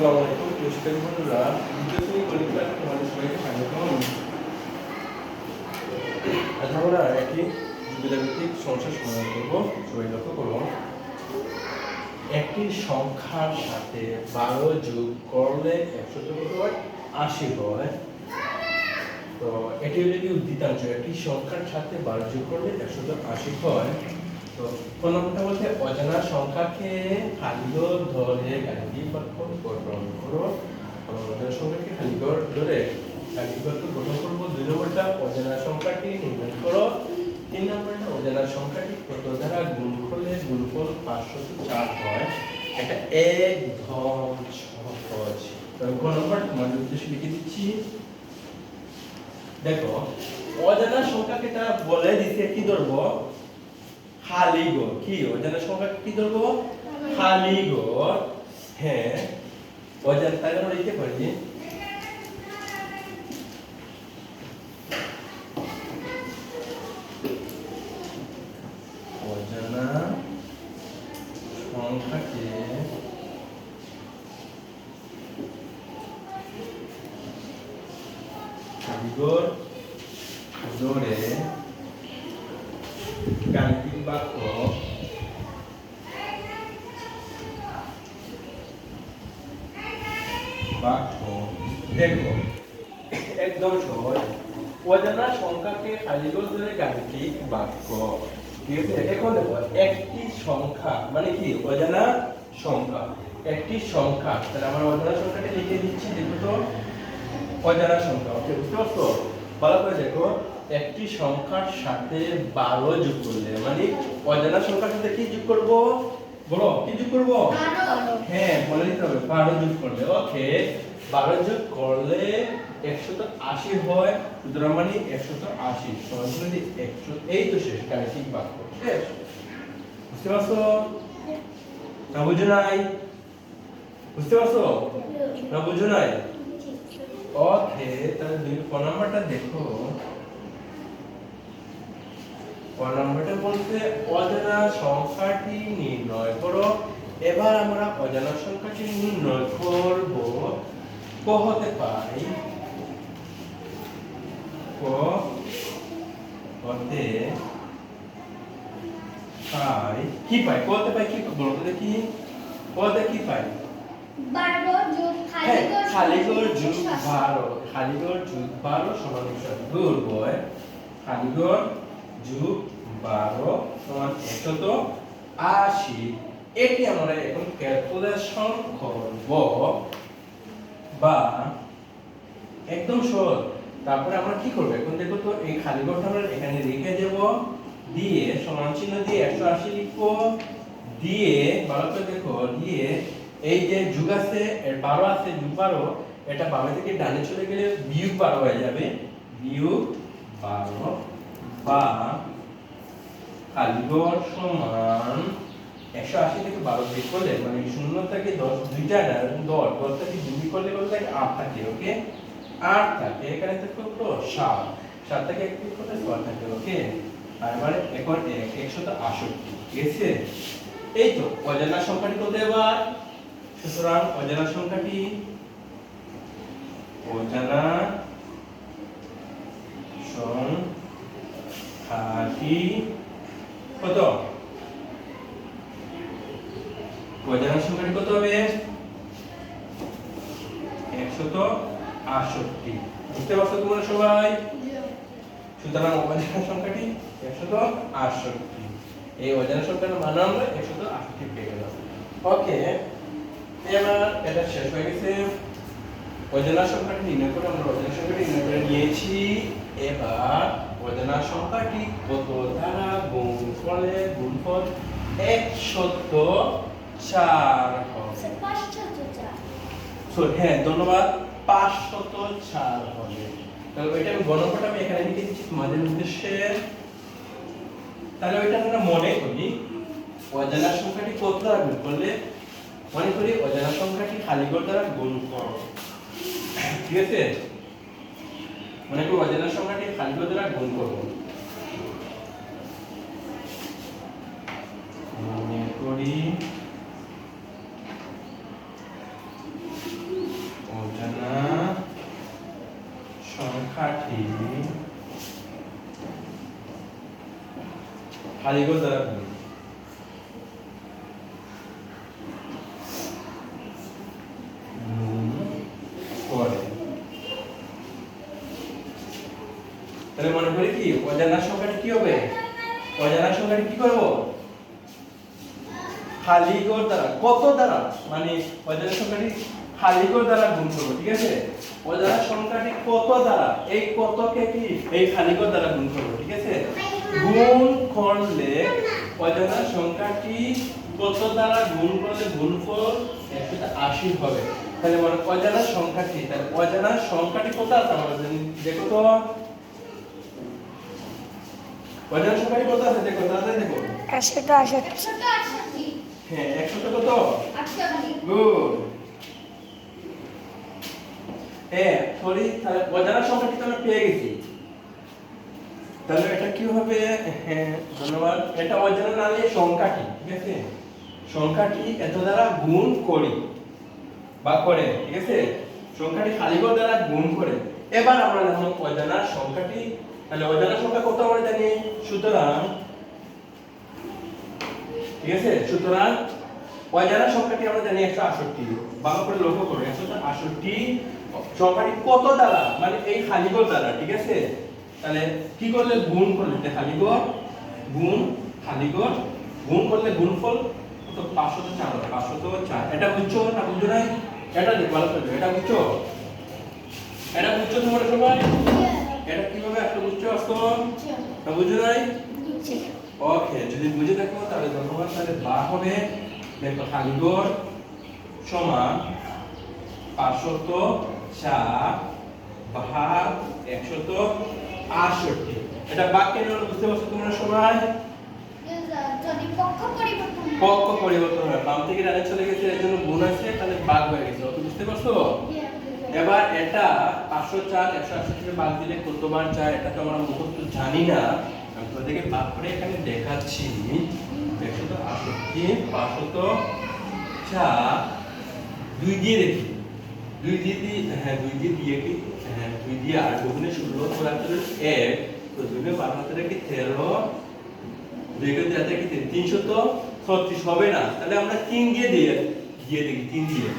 আসসালামু আলাইকুম শিক্ষার্থী বন্ধুরা গণিত ক্লাসে তোমাদের সবাইকে স্বাগতম আজ আমরা একটি যুগিতাভিত্তিক সমস্যার সমাধান করব সবাই লক্ষ্য করো একটি সংখ্যার সাথে বারো যোগ করলে একশো কত হয়, আশি হয়। তো এটি হলো কি উদ্দীতাংশ একটি সংখ্যার সাথে বারো যোগ করলে একশো আশি হয়। তো কোন নম্বরটা বলতে অজানা সংখ্যাকে খালিদ ধরে গাড়ি বাক্য গঠন করো। অজানা সংখ্যাকে খালিদ ধরে বাক্য গঠন করব দুই নম্বরটা অজানা সংখ্যাটি নির্ণয় করো। তিন নম্বরটা অজানা সংখ্যাটি কত দ্বারা গুণ করলে গুণফল পাঁচশো চার হয়? এটা একদম সহজ। ক নম্বর তোমাদের উদ্দেশ্যে লিখে দিচ্ছি। দেখো, অজানা সংখ্যাকে তারা বলে দিছে, কি ধরবো? খালি ঘর কি? অজানা সংখ্যা কি ধরবো? খালি ঘর হ্যাঁ। অজানা তাই আমরা লিখতে পারি অজানা সংখ্যাকে খালিগর ধরে গাণিতিক বাক্য। বাক্য, দেখো। একদম সহজ। অজানা সংখ্যাকে খালিগর ধরে গাণিতিক বাক্য। ঠিক দেখো, একটি সংখ্যা মানে কি? অজানা সংখ্যা। একটি সংখ্যা। তাহলে আমরা অজানা সংখ্যাটা লিখে দিচ্ছি, দেখো তো। অজানা সংখ্যা ওকে বুঝতে পারছ? ভালো করে দেখো। একটি সংখ্যার সাথে বারো যোগ করলে মানে অজানা সংখ্যার সাথে কি যোগ করব? বলো। কি যোগ করব? হ্যাঁ বলে দিতে হবে বারো যোগ করলে। ওকে বারো যোগ করলে একশত আশি হয় সুতরাং মানে একশত আশি যদি একশো এই তো শেষ গাণিতিক বাক্য শেষ। বুঝতে পারছ? না বুঝো নাই? বুঝতে পারছ? না বুঝো নাই? ওকে তাহলে দুই ক নাম্বারটা দেখো। ক নাম্বারটা বলতে অজানা সংখ্যাটি নির্ণয় করো। এবার আমরা অজানা সংখ্যাটি নির্ণয় করব। ক হতে পাই ক হতে পাই কি পাই? ক হতে পাই কি? বলো তো দেখি। ক হতে কি পাই? যোগ হ্যাঁ, খালিগড় যুগ সমান। বারো। খালিগড় যুগ বারো সমান একশো দূর বয় খালিগড় যুগ বারো সমান একশত আশি। এটি আমরা এখন ক্যালকুলেশন করব। বা একদম সহজ। তারপরে আমরা কি করব? এখন দেখো তো এই খালিগড়টা আমরা এখানে রেখে দেব। দিয়ে সমান চিহ্ন দিয়ে একশো আশি লিখব। দিয়ে, ভালো করে দেখো, দিয়ে এই যে যুগ আছে বারো আছে, যুগ বারো, এটা বামে থেকে ডানে চলে গেলে বিয়োগ বারো হয়ে যাবে। বিয়োগ বারো। বা সমান একশো আশি থেকে বারো করলে মানে শূন্য থেকে দশ, দুইটা দশ দশ থেকে দুই করলে থাকে? আট থাকে, ওকে? আট থাকে, এখানে থাকে কত? সাত। সাত থেকে এক করলে ছয় থাকে, ওকে? এবারে এখন এক তো আষট্টি, ঠিক আছে? এই তো, অজানা সংখ্যাটি কত এবার? সুতরাং অজানা সংখ্যাটি অজানা সংখ্যাটি কত? অজানা সংখ্যাটি কত হবে? একশত আটষট্টি। বুঝতে পারছ তোমরা সবাই? সুতরাং অজানা সংখ্যাটি একশত আটষট্টি। এই অজানা সংখ্যার মান আমরা একশত আটষট্টি পেয়ে গেলাম। ওকে এবার এটা শেষ হয়ে গেছে। অজানা সংখ্যাটি নির্ণয় করে আমরা অজানা সংখ্যাটি নির্ণয় করে নিয়েছি। এবার অজানা সংখ্যাটি কত? দ্বারা গুণ করলে গুণফল একশত চার হবে। হ্যাঁ ধন্যবাদ। পাঁচশত চার হবে। তাহলে ওইটা আমি গণনাটা আমি এখানে লিখে দিচ্ছি তোমাদের উদ্দেশ্যে। তাহলে ওইটা আমরা মনে করি। অজানা সংখ্যাটি কত দ্বারা গুণ করলে? মনে করি অজানা সংখ্যাটি খালিগড় দ্বারা গুণ করো। ঠিক আছে? মানে ওনাকে অজানা সংখ্যাটি ফাইভ দ্বারা গুণ করব। মনে করি অজানা সংখ্যাটি ফাইভ দ্বারা গুণ তাহলে মনে করি কি, অজানা সংখ্যাটি কি হবে? অজানা সংখ্যাটি কি করব? খালিগড় দ্বারা, কত দ্বারা? মানে অজানা সংখ্যাটি খালিগড় দ্বারা গুণ করব, ঠিক আছে? অজানা সংখ্যাটি কত দ্বারা? এই কতকে কি? এই খালিগড় দ্বারা গুণ করব, ঠিক আছে? গুণ করলে অজানা সংখ্যাটি কত দ্বারা গুণ করলে গুণফল একশো আশি হবে? তাহলে মানে অজানা সংখ্যাটি, তাহলে অজানা সংখ্যাটি কত আছে? আমাদের দেখো তো। কত আছে? দেখো তাড়াতাড়ি দেখো। হ্যাঁ কত? আটষট্টি গুড। হ্যাঁ সরি তাহলে অজানা সংখ্যাটি তো আমরা পেয়ে গেছি। তাহলে এটা কি হবে? হ্যাঁ ধন্যবাদ। এটা অজানা না নিয়ে সংখ্যাটি ঠিক আছে? সংখ্যাটি এত দ্বারা গুণ করি বা করে ঠিক আছে? সংখ্যাটি খালিগড় দ্বারা গুণ করে। এবার আমরা জানব অজানা সংখ্যাটি তাহলে অজানা সংখ্যা কত আমরা জানি সুতরাং ঠিক আছে? সুতরাং অজানা সংখ্যাটি আমরা জানি একশো আটষট্টি। ভালো করে লক্ষ্য করো একশো আটষট্টি সংখ্যাটি কত দ্বারা? মানে এই খালিগড় দ্বারা ঠিক আছে? তাহলে কি করলে গুণ করলে? এটা খালিগড় গুণ খালিগড় গুণ করলে গুণফল কত? পাঁচশত চার হবে, পাঁচশত চার। এটা বুঝছ? না বুঝছ নাই? এটা দেখো ভালো করে এটা বুঝছ? এটা বুঝছ তোমরা সবাই এটা কীভাবে একটা বুঝছ আসতো না বুঝছ নাই? ওকে যদি বুঝে থাকো তাহলে ধন্যবাদ। তাহলে বা হবে দেখো খালিগড় সমান পাঁচশত চার ভাগ একশত আটষট্টি। এটা বাক কেন বুঝতে পারছ তোমরা সবাই? পক্ষ পরিবর্তন হয়। পক্ষ পরিবর্তন হয়। বাম থেকে ডানে চলে গেছে এর জন্য গুণ আছে তাহলে বাঘ হয়ে গেছে। অত বুঝতে পারছ? এবার এটা পাঁচশো চার, একশো আটষট্টি বাদ দিলে কতবার চায়, এটা তো আমরা মুখস্থ জানি না। আমি তোমাদেরকে করে এখানে দেখাচ্ছি। একশত আটষট্টি পাঁচশত চার। দুই দিয়ে দেখি। দুই দিয়ে দিয়ে হ্যাঁ দুই দিয়ে দিয়ে কি? হ্যাঁ দুই দিয়ে আট দুগুণে ষোলো চার এক। তো দুগুণে বারো রেখে তেরো। দুই করে হাতে রেখে তিন। তিনশত ছত্রিশ, হবে না। তাহলে আমরা তিন দিয়ে দিয়ে দিয়ে দেখি, তিন দিয়ে।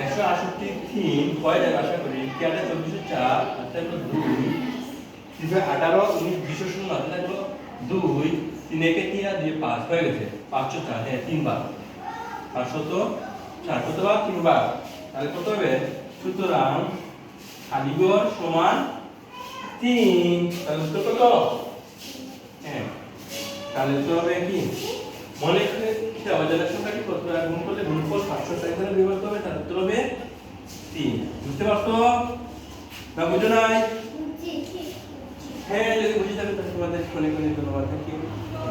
একশো আটষট্টি তিন কয় যাবে আশা করি কেটে চব্বিশশো চার হাতে দুই, তিনশো আঠারো, উনিশ বিশো শূন্য হলো দুই, তিন একে তিন আর দুই পাঁচ হয়ে গেছে। পাঁচশো চার হ্যাঁ তিনবার। পাঁচশত চার কতবার? তিনবার। তাহলে কত হবে? সুতরাং খালিগড় সমান তিন। তাহলে উত্তর কত? হ্যাঁ। তাহলে উত্তর হবে কি? মনে করে কি অজানা সংখ্যাটি কত? আর গুণ করলে গুণফল সাতশো ষাট দ্বারা বিভক্ত হবে তার উত্তর হবে তিন। বুঝতে পারছ? না বুঝো নাই? হ্যাঁ যদি বুঝে থাকো তাহলে তোমাদের অনেক অনেক ধন্যবাদ। Thank you